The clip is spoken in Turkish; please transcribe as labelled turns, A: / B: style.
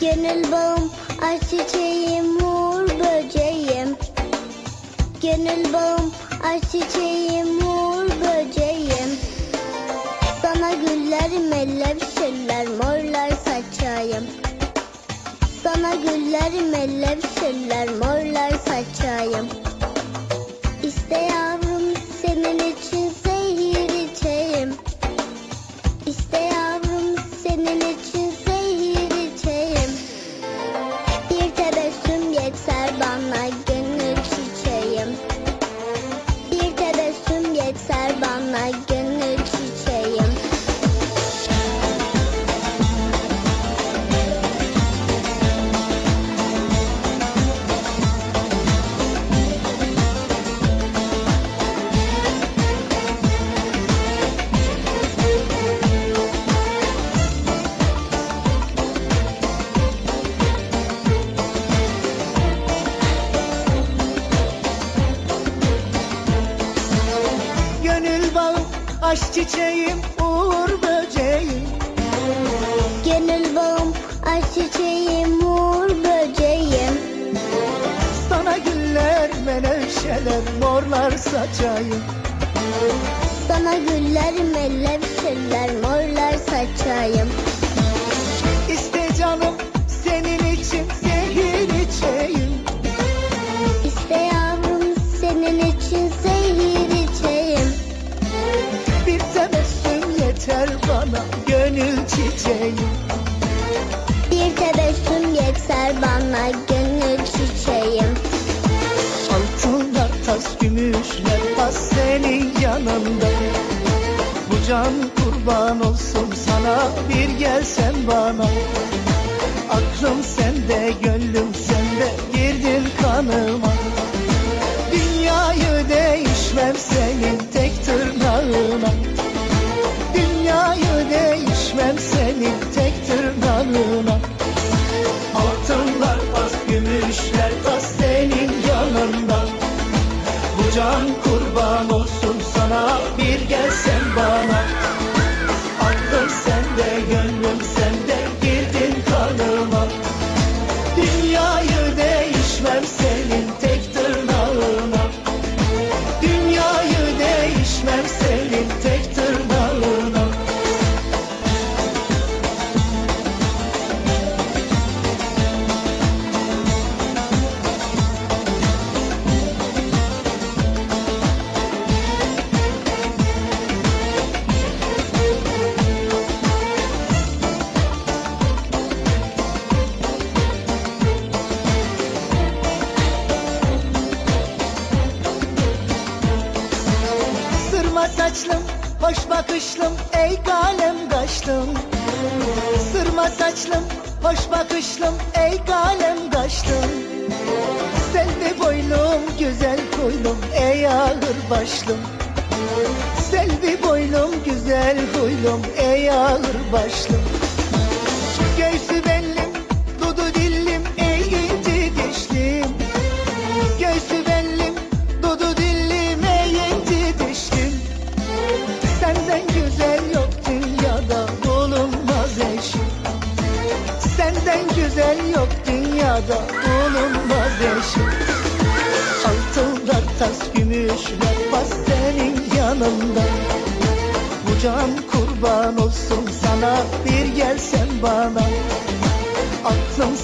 A: Gönül bağım, aşk çiçeğim, uğur böceğim. Gönül bağım, aşk çiçeğim, uğur böceğim. Sana güller, melek şeller, morlar saçayım. Sana güller, melek şeller, morlar saçayım. İşte yavrum yeter bana
B: aşk çiçeğim, uğur böceğim
A: Gönül bağım, aşk çiçeğim, uğur böceğim.
B: Sana güller, menevşeler, morlar saçayım
A: Sana güller, melek şeller, morlar saçayım.
B: Bana gönül çiçeğim
A: Bir tebessüm yeter bana gönül çiçeğim.
B: Altınlar tas gümüşler tas senin yanında. Bu can kurban olsun sana bir gelsen bana. Aklım sende gönlüm sende tırnağına Altınlar tas gümüşler tas senin yanında. Bu can bakışlım, ey kalem kaşlım. Sırma saçlım, hoş bakışlım, ey kalem kaşlım. Selvi boylum, güzel koylum, ey ağır başlım. Selvi boylum, güzel huylum, ey ağır başlım. Dünyada bulunmaz eşim Altınlar tas gümüşler bas senin yanında. Bu can kurban olsun sana bir gelsen bana. Aklım